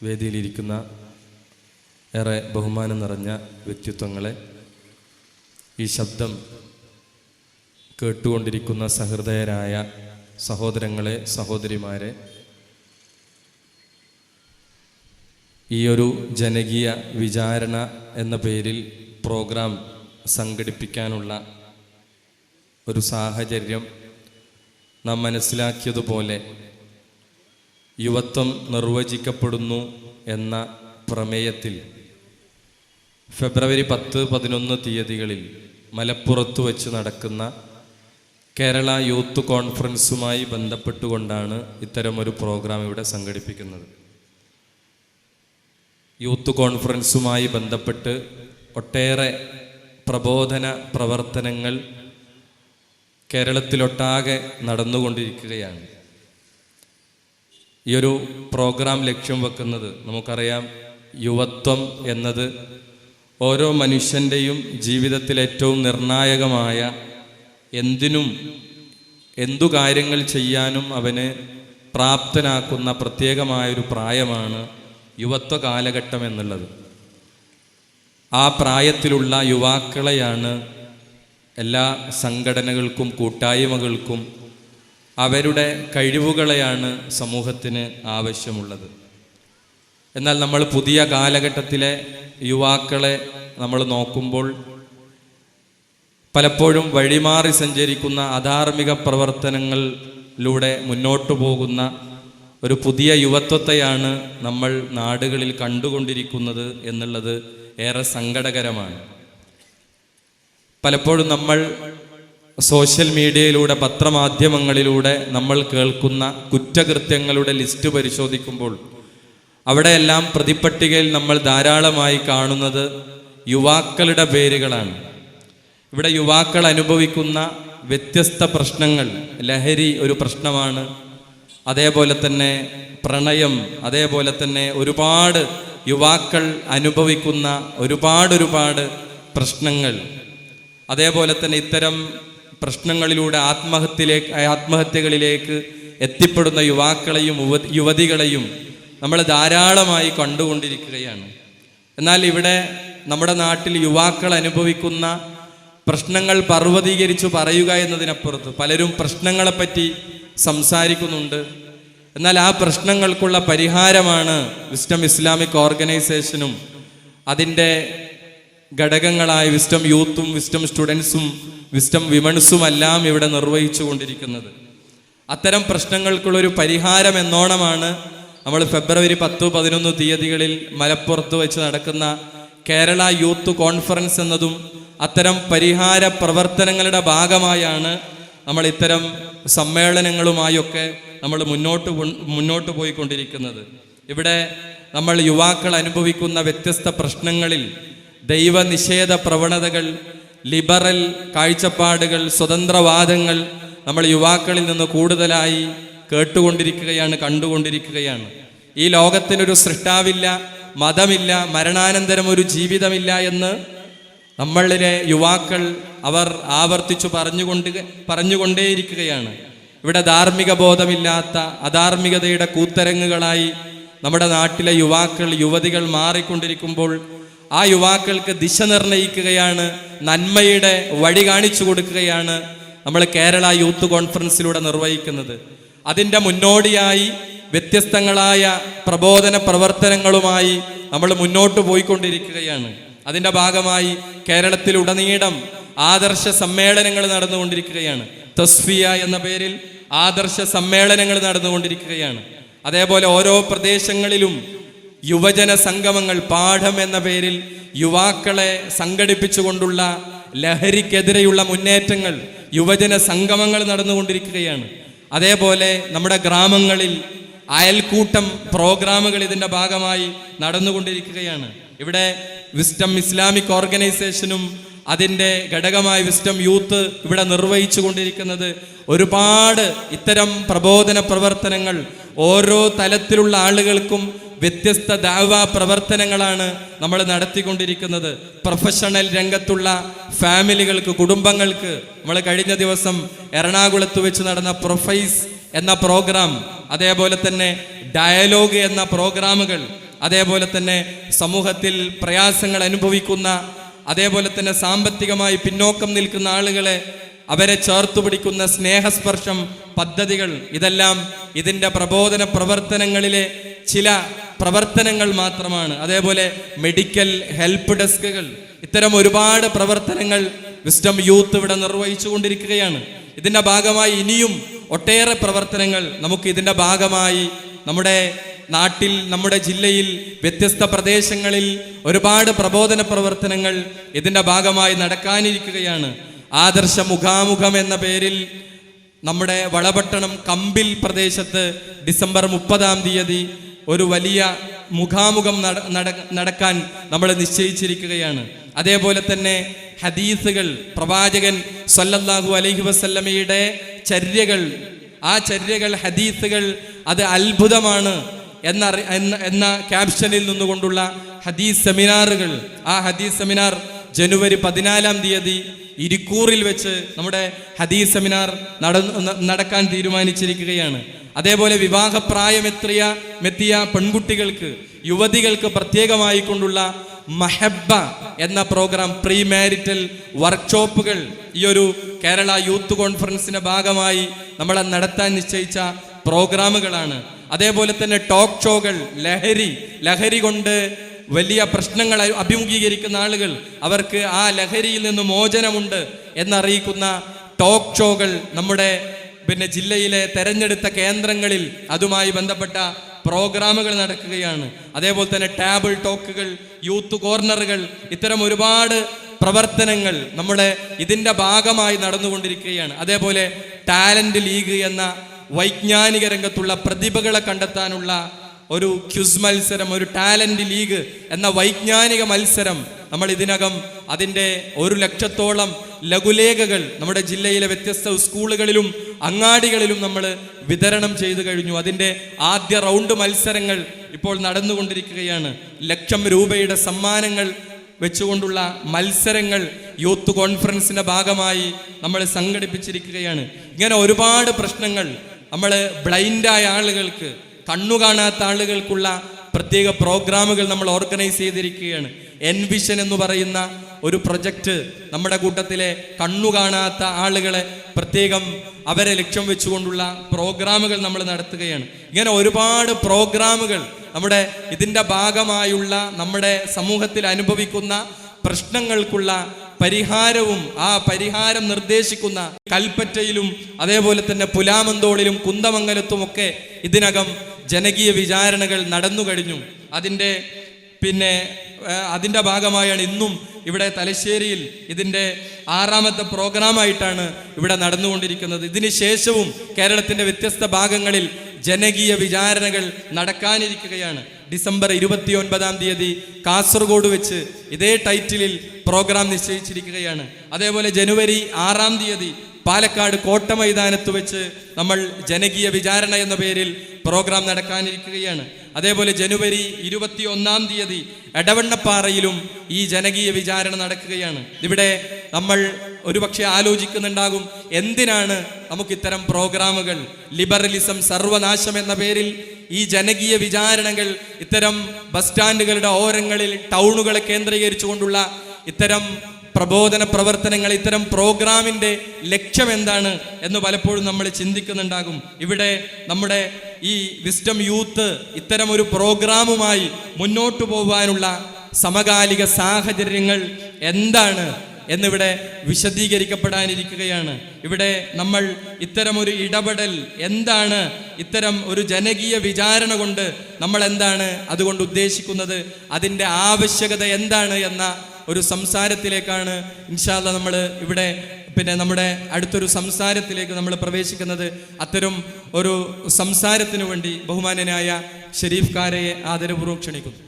വേദിയിലിരിക്കുന്ന ഏറെ ബഹുമാനം നിറഞ്ഞ വ്യക്തിത്വങ്ങളെ ഈ ശബ്ദം കേട്ടുകൊണ്ടിരിക്കുന്ന സഹൃദയരായ സഹോദരങ്ങളെ സഹോദരിമാരെ ഈ ഒരു ജനകീയ വിചാരണ എന്ന പേരിൽ പ്രോഗ്രാം സംഘടിപ്പിക്കാനുള്ള ഒരു സാഹചര്യം നാം മനസ്സിലാക്കിയതുപോലെ യുവത്വം നിർവചിക്കപ്പെടുന്നു എന്ന പ്രമേയത്തിൽ ഫെബ്രുവരി പത്ത് പതിനൊന്ന് തീയതികളിൽ മലപ്പുറത്ത് വച്ച് നടക്കുന്ന കേരള യൂത്ത് കോൺഫറൻസുമായി ബന്ധപ്പെട്ടുകൊണ്ടാണ് ഇത്തരമൊരു പ്രോഗ്രാം ഇവിടെ സംഘടിപ്പിക്കുന്നത്. യൂത്ത് കോൺഫറൻസുമായി ബന്ധപ്പെട്ട് ഒട്ടേറെ പ്രബോധന പ്രവർത്തനങ്ങൾ കേരളത്തിലൊട്ടാകെ നടന്നുകൊണ്ടിരിക്കുകയാണ്. ഈ ഒരു പ്രോഗ്രാം ലക്ഷ്യം വെക്കുന്നത് നമുക്കറിയാം യുവത്വം എന്നത് ഓരോ മനുഷ്യന്റെയും ജീവിതത്തിൽ ഏറ്റവും നിർണായകമായ എന്തിനും എന്തു കാര്യങ്ങൾ ചെയ്യാനും അവനെ പ്രാപ്തനാക്കുന്ന പ്രത്യേകമായൊരു പ്രായമാണ് യുവത്വ കാലഘട്ടം എന്നുള്ളത്. ആ പ്രായത്തിലുള്ള യുവാക്കളെയാണ് എല്ലാ സംഘടനകൾക്കും കൂട്ടായ്മകൾക്കും അവരുടെ കഴിവുകളെയാണ് സമൂഹത്തിന് ആവശ്യമുള്ളത്. എന്നാൽ നമ്മൾ പുതിയ കാലഘട്ടത്തിലെ യുവാക്കളെ നമ്മൾ നോക്കുമ്പോൾ പലപ്പോഴും വഴിമാറി സഞ്ചരിക്കുന്ന അധാർമിക പ്രവർത്തനങ്ങളിലൂടെ മുന്നോട്ടു പോകുന്ന ഒരു പുതിയ യുവത്വത്തെയാണ് നമ്മൾ നാടുകളിൽ കണ്ടുകൊണ്ടിരിക്കുന്നത് എന്നുള്ളത് ഏറെ സങ്കടകരമാണ്. പലപ്പോഴും നമ്മൾ സോഷ്യൽ മീഡിയയിലൂടെ പത്രമാധ്യമങ്ങളിലൂടെ നമ്മൾ കേൾക്കുന്ന കുറ്റകൃത്യങ്ങളുടെ ലിസ്റ്റ് പരിശോധിക്കുമ്പോൾ അവിടെയെല്ലാം പ്രതിപട്ടികയിൽ നമ്മൾ ധാരാളമായി കാണുന്നത് യുവാക്കളുടെ പേരുകളാണ്. ഇവിടെ യുവാക്കൾ അനുഭവിക്കുന്ന വ്യത്യസ്ത പ്രശ്നങ്ങൾ ലഹരി ഒരു പ്രശ്നമാണ് അതേപോലെ തന്നെ പ്രണയം അതേപോലെ തന്നെ ഒരുപാട് യുവാക്കൾ അനുഭവിക്കുന്ന ഒരുപാടൊരുപാട് ഒരുപാട് പ്രശ്നങ്ങൾ അതേപോലെ തന്നെ ഇത്തരം പ്രശ്നങ്ങളിലൂടെ ആത്മഹത്യയിലേക്ക് ആത്മഹത്യകളിലേക്ക് എത്തിപ്പെടുന്ന യുവാക്കളെയും യുവതികളെയും നമ്മൾ ധാരാളമായി കണ്ടുകൊണ്ടിരിക്കുകയാണ്. എന്നാൽ ഇവിടെ നമ്മുടെ നാട്ടിൽ യുവാക്കൾ അനുഭവിക്കുന്ന പ്രശ്നങ്ങൾ പർവതീകരിച്ചു പറയുക എന്നതിനപ്പുറത്ത് പലരും പ്രശ്നങ്ങളെപ്പറ്റി സംസാരിക്കുന്നുണ്ട്. എന്നാൽ ആ പ്രശ്നങ്ങൾക്കുള്ള പരിഹാരമാണ് വിസ്റ്റം ഇസ്ലാമിക് ഓർഗനൈസേഷനും അതിന്റെ ഘടകങ്ങളായ വിസ്റ്റം യൂത്തും വിസ്റ്റം സ്റ്റുഡൻസും വിസ്റ്റം വിമൺസും എല്ലാം ഇവിടെ നിർവഹിച്ചു കൊണ്ടിരിക്കുന്നത്. അത്തരം പ്രശ്നങ്ങൾക്കുള്ള ഒരു പരിഹാരം എന്നോണമാണ് നമ്മൾ ഫെബ്രുവരി പത്ത് പതിനൊന്ന് തീയതികളിൽ മലപ്പുറത്ത് വെച്ച് നടക്കുന്ന കേരള യൂത്ത് കോൺഫറൻസ് എന്നതും അത്തരം പരിഹാര പ്രവർത്തനങ്ങളുടെ ഭാഗമായാണ് നമ്മൾ ഇത്തരം സമ്മേളനങ്ങളുമായൊക്കെ നമ്മൾ മുന്നോട്ട് മുന്നോട്ട് പോയിക്കൊണ്ടിരിക്കുന്നത്. ഇവിടെ നമ്മൾ യുവാക്കൾ അനുഭവിക്കുന്ന വ്യത്യസ്ത പ്രശ്നങ്ങളിൽ ദൈവനിഷേധ പ്രവണതകൾ ലിബറൽ കാഴ്ചപ്പാടുകൾ സ്വതന്ത്രവാദങ്ങൾ നമ്മൾ യുവാക്കളിൽ നിന്ന് കൂടുതലായി കേട്ടുകൊണ്ടിരിക്കുകയാണ് കണ്ടുകൊണ്ടിരിക്കുകയാണ്. ഈ ലോകത്തിനൊരു സൃഷ്ടാവില്ല മതമില്ല മരണാനന്തരം ഒരു ജീവിതമില്ല എന്ന് നമ്മളിലെ യുവാക്കൾ അവർ ആവർത്തിച്ചു പറഞ്ഞുകൊണ്ട് പറഞ്ഞുകൊണ്ടേയിരിക്കുകയാണ്. ഇവിടെ ധാർമ്മിക ബോധമില്ലാത്ത അധാർമികതയുടെ കൂത്തരങ്ങുകളായി നമ്മുടെ നാട്ടിലെ യുവാക്കൾ യുവതികൾ മാറിക്കൊണ്ടിരിക്കുമ്പോൾ ആ യുവാക്കൾക്ക് ദിശ നിർണയിക്കുകയാണ് നന്മയുടെ വഴി കാണിച്ചു കൊടുക്കുകയാണ് നമ്മൾ കേരള യൂത്ത് കോൺഫറൻസിലൂടെ നിർവഹിക്കുന്നത്. അതിന്റെ മുന്നോടിയായി വ്യത്യസ്തങ്ങളായ പ്രബോധന പ്രവർത്തനങ്ങളുമായി നമ്മൾ മുന്നോട്ട് പോയിക്കൊണ്ടിരിക്കുകയാണ്. അതിന്റെ ഭാഗമായി കേരളത്തിലുടനീളം ആദർശ സമ്മേളനങ്ങൾ നടന്നുകൊണ്ടിരിക്കുകയാണ്. തസ്ഫിയ എന്ന പേരിൽ ആദർശ സമ്മേളനങ്ങൾ നടന്നുകൊണ്ടിരിക്കുകയാണ്. അതേപോലെ ഓരോ പ്രദേശങ്ങളിലും യുവജന സംഗമങ്ങൾ പാഠം എന്ന പേരിൽ യുവാക്കളെ സംഘടിപ്പിച്ചുകൊണ്ടുള്ള ലഹരിക്കെതിരെയുള്ള മുന്നേറ്റങ്ങൾ യുവജന സംഗമങ്ങൾ നടന്നുകൊണ്ടിരിക്കുകയാണ്. അതേപോലെ നമ്മുടെ ഗ്രാമങ്ങളിൽ അയൽക്കൂട്ടം പ്രോഗ്രാമുകൾ ഇതിന്റെ ഭാഗമായി നടന്നുകൊണ്ടിരിക്കുകയാണ്. ഇവിടെ വിസ്റ്റം ഇസ്ലാമിക് ഓർഗനൈസേഷനും അതിന്റെ ഘടകമായ വിസ്റ്റം യൂത്ത് ഇവിടെ നിർവഹിച്ചു കൊണ്ടിരിക്കുന്നത് ഒരുപാട് ഇത്തരം പ്രബോധന പ്രവർത്തനങ്ങൾ ഓരോ തലത്തിലുള്ള ആളുകൾക്കും വ്യത്യസ്ത ദാവാ പ്രവർത്തനങ്ങളാണ് നമ്മൾ നടത്തിക്കൊണ്ടിരിക്കുന്നത്. പ്രൊഫഷണൽ രംഗത്തുള്ള ഫാമിലികൾക്ക് കുടുംബങ്ങൾക്ക് നമ്മൾ കഴിഞ്ഞ ദിവസം എറണാകുളത്ത് വെച്ച് നടന്ന പ്രൊഫൈസ് എന്ന പ്രോഗ്രാം അതേപോലെ തന്നെ ഡയലോഗ് എന്ന പ്രോഗ്രാമുകൾ അതേപോലെ തന്നെ സമൂഹത്തിൽ പ്രയാസങ്ങൾ അനുഭവിക്കുന്ന അതേപോലെ തന്നെ സാമ്പത്തികമായി പിന്നോക്കം നിൽക്കുന്ന ആളുകളെ അവരെ ചേർത്തു പിടിക്കുന്ന സ്നേഹസ്പർശം പദ്ധതികൾ ഇതെല്ലാം ഇതിന്റെ പ്രബോധന പ്രവർത്തനങ്ങളിലെ ചില പ്രവർത്തനങ്ങൾ മാത്രമാണ്. അതേപോലെ മെഡിക്കൽ ഹെൽപ്പ് ഡെസ്കുകൾ ഇത്തരം ഒരുപാട് പ്രവർത്തനങ്ങൾ വിസ്റ്റം യൂത്ത് ഇവിടെ നിർവഹിച്ചു കൊണ്ടിരിക്കുകയാണ് ഇതിന്റെ ഭാഗമായി ഇനിയും ഒട്ടേറെ പ്രവർത്തനങ്ങൾ നമുക്ക് ഇതിന്റെ ഭാഗമായി നമ്മുടെ നാട്ടിൽ നമ്മുടെ ജില്ലയിൽ വ്യത്യസ്ത പ്രദേശങ്ങളിൽ ഒരുപാട് പ്രബോധന പ്രവർത്തനങ്ങൾ ഇതിന്റെ ഭാഗമായി നടക്കാനിരിക്കുകയാണ്. ആദർശ മുഖാമുഖം എന്ന പേരിൽ നമ്മുടെ വളപട്ടണം കമ്പിൽ പ്രദേശത്ത് ഡിസംബർ മുപ്പതാം തീയതി ഒരു വലിയ മുഖാമുഖം നട നട- നടക്കാൻ നമ്മൾ നിശ്ചയിച്ചിരിക്കുകയാണ്. അതേപോലെ തന്നെ ഹദീസുകൾ പ്രവാചകൻ സല്ലല്ലാഹു അലൈഹി വസല്ലമയുടെ ചര്യകൾ ആ ചര്യകൾ ഹദീസുകൾ അത് അത്ഭുതമാണ് എന്ന എന്ന ക്യാപ്ഷനിൽ നിന്നുകൊണ്ടുള്ള ഹദീസ് സെമിനാറുകൾ. ആ ഹദീസ് സെമിനാർ ജനുവരി പതിനാലാം തീയതി ഇരിക്കൂറിൽ വെച്ച് നമ്മുടെ ഹദീസ് സെമിനാർ നടക്കാൻ തീരുമാനിച്ചിരിക്കുകയാണ്. അതേപോലെ വിവാഹപ്രായമെത്തിയ മെത്തിയ പെൺകുട്ടികൾക്ക് യുവതികൾക്ക് പ്രത്യേകമായി കൊണ്ടുള്ള മഹബ എന്ന പ്രോഗ്രാം പ്രീ മാരിറ്റൽ വർക്ക്ഷോപ്പുകൾ ഈ ഒരു കേരള യൂത്ത് കോൺഫറൻസിന്റെ ഭാഗമായി നമ്മൾ നടത്താൻ നിശ്ചയിച്ച പ്രോഗ്രാമുകളാണ്. അതേപോലെ തന്നെ ടോക്ക് ഷോകൾ ലഹരി ലഹരി കൊണ്ട് വലിയ പ്രശ്നങ്ങൾ അഭിമുഖീകരിക്കുന്ന ആളുകൾ അവർക്ക് ആ ലഹരിയിൽ നിന്ന് മോചനമുണ്ട് എന്നറിയിക്കുന്ന ടോക്ക് ഷോകൾ നമ്മുടെ പിന്നെ ജില്ലയിലെ തെരഞ്ഞെടുത്ത കേന്ദ്രങ്ങളിൽ അതുമായി ബന്ധപ്പെട്ട പ്രോഗ്രാമുകൾ നടക്കുകയാണ്. അതേപോലെ തന്നെ ടേബിൾ ടോക്കുകൾ യൂത്ത് കോർണറുകൾ ഇത്തരം ഒരുപാട് പ്രവർത്തനങ്ങൾ നമ്മുടെ ഇതിന്റെ ഭാഗമായി നടന്നുകൊണ്ടിരിക്കുകയാണ്. അതേപോലെ ടാലന്റ് ലീഗ് എന്ന വൈജ്ഞാനിക രംഗത്തുള്ള പ്രതിഭകളെ കണ്ടെത്താനുള്ള ഒരു ക്യുസ് മത്സരം ഒരു ടാലന്റ് ലീഗ് എന്ന വൈജ്ഞാനിക മത്സരം നമ്മൾ ഇതിനകം അതിന്റെ ഒരു ലക്ഷത്തോളം ലഘുലേഖകൾ നമ്മുടെ ജില്ലയിലെ വ്യത്യസ്ത സ്കൂളുകളിലും അങ്ങാടികളിലും നമ്മൾ വിതരണം ചെയ്തു കഴിഞ്ഞു. അതിന്റെ ആദ്യ റൗണ്ട് മത്സരങ്ങൾ ഇപ്പോൾ നടന്നുകൊണ്ടിരിക്കുകയാണ്. ലക്ഷം രൂപയുടെ സമ്മാനങ്ങൾ വെച്ചുകൊണ്ടുള്ള മത്സരങ്ങൾ യൂത്ത് കോൺഫറൻസിന്റെ ഭാഗമായി നമ്മൾ സംഘടിപ്പിച്ചിരിക്കുകയാണ്. ഇങ്ങനെ ഒരുപാട് പ്രശ്നങ്ങൾ നമ്മൾ ബ്ലൈൻഡായ ആളുകൾക്ക് കണ്ണു കാണാത്ത ആളുകൾക്കുള്ള പ്രത്യേക പ്രോഗ്രാമുകൾ നമ്മൾ ഓർഗനൈസ് ചെയ്തിരിക്കുകയാണ്. എൻവിഷൻ എന്ന് പറയുന്ന ഒരു പ്രൊജക്റ്റ് നമ്മുടെ കൂട്ടത്തിലെ കണ്ണു കാണാത്ത ആളുകളെ പ്രത്യേകം അവരെ ലക്ഷ്യം വെച്ചുകൊണ്ടുള്ള പ്രോഗ്രാമുകൾ നമ്മൾ നടത്തുകയാണ്. ഇങ്ങനെ ഒരുപാട് പ്രോഗ്രാമുകൾ നമ്മുടെ ഇതിന്റെ ഭാഗമായുള്ള നമ്മുടെ സമൂഹത്തിൽ അനുഭവിക്കുന്ന പ്രശ്നങ്ങൾക്കുള്ള പരിഹാരവും ആ പരിഹാരം നിർദ്ദേശിക്കുന്ന കൽപ്പറ്റയിലും അതേപോലെ തന്നെ പുലാമന്തോളിലും കുന്തമംഗലത്തുമൊക്കെ ഇതിനകം ജനകീയ വിചാരണകൾ നടന്നു കഴിഞ്ഞു അതിന്റെ പിന്നെ അതിന്റെ ഭാഗമായാണ് ഇന്നും ഇവിടെ തലശ്ശേരിയിൽ ഇതിന്റെ ആറാമത്തെ പ്രോഗ്രാമായിട്ടാണ് ഇവിടെ നടന്നുകൊണ്ടിരിക്കുന്നത്. ഇതിന് ശേഷവും കേരളത്തിന്റെ വ്യത്യസ്ത ഭാഗങ്ങളിൽ ജനകീയ വിചാരണകൾ നടക്കാനിരിക്കുകയാണ്. ഡിസംബർ ഇരുപത്തി ഒൻപതാം തീയതി കാസർഗോഡ് വെച്ച് ഇതേ ടൈറ്റിലിൽ പ്രോഗ്രാം നിശ്ചയിച്ചിരിക്കുകയാണ്. അതേപോലെ ജനുവരി ആറാം തീയതി പാലക്കാട് കോട്ട മൈതാനത്ത് വെച്ച് നമ്മൾ ജനകീയ വിചാരണ എന്ന പേരിൽ പ്രോഗ്രാം നടക്കാനിരിക്കുകയാണ്. അതേപോലെ ജനുവരി ഇരുപത്തി ഒന്നാം തീയതി എടവണ്ണപ്പാറയിലും ഈ ജനകീയ വിചാരണ നടക്കുകയാണ്. ഇവിടെ നമ്മൾ ഒരുപക്ഷെ ആലോചിക്കുന്നുണ്ടാകും എന്തിനാണ് നമുക്ക് ഇത്തരം പ്രോഗ്രാമുകൾ ലിബറലിസം സർവനാശം എന്ന പേരിൽ ഈ ജനകീയ വിചാരണകൾ ഇത്തരം ബസ് സ്റ്റാൻഡുകളുടെ ഓരങ്ങളിൽ ടൗണുകളെ കേന്ദ്രീകരിച്ചുകൊണ്ടുള്ള ഇത്തരം പ്രബോധന പ്രവർത്തനങ്ങൾ ഇത്തരം പ്രോഗ്രാമിന്റെ ലക്ഷ്യം എന്താണ് എന്ന് പലപ്പോഴും നമ്മൾ ചിന്തിക്കുന്നുണ്ടാകും. ഇവിടെ നമ്മുടെ ഈ വിസ്റ്റം യൂത്ത് ഇത്തരം ഒരു പ്രോഗ്രാമുമായി മുന്നോട്ടു പോകാനുള്ള സമകാലിക സാഹചര്യങ്ങൾ എന്താണ് എന്നിവിടെ വിശദീകരിക്കപ്പെടാനിരിക്കുകയാണ്. ഇവിടെ നമ്മൾ ഇത്തരം ഒരു ഇടപെടൽ എന്താണ് ഇത്തരം ഒരു ജനകീയ വിചാരണ കൊണ്ട് നമ്മൾ എന്താണ് അതുകൊണ്ട് ഉദ്ദേശിക്കുന്നത് അതിന്റെ ആവശ്യകത എന്താണ് എന്ന ഒരു സംസാരത്തിലേക്കാണ് ഇൻഷാല്ല നമ്മൾ ഇവിടെ പിന്നെ നമ്മുടെ അടുത്തൊരു സംസാരത്തിലേക്ക് നമ്മൾ പ്രവേശിക്കുന്നത് അത്തരം ഒരു സംസാരത്തിനു വേണ്ടി ബഹുമാനനായ ഷെരീഫ് കാരയെ ആദരപൂർവം ക്ഷണിക്കുന്നു.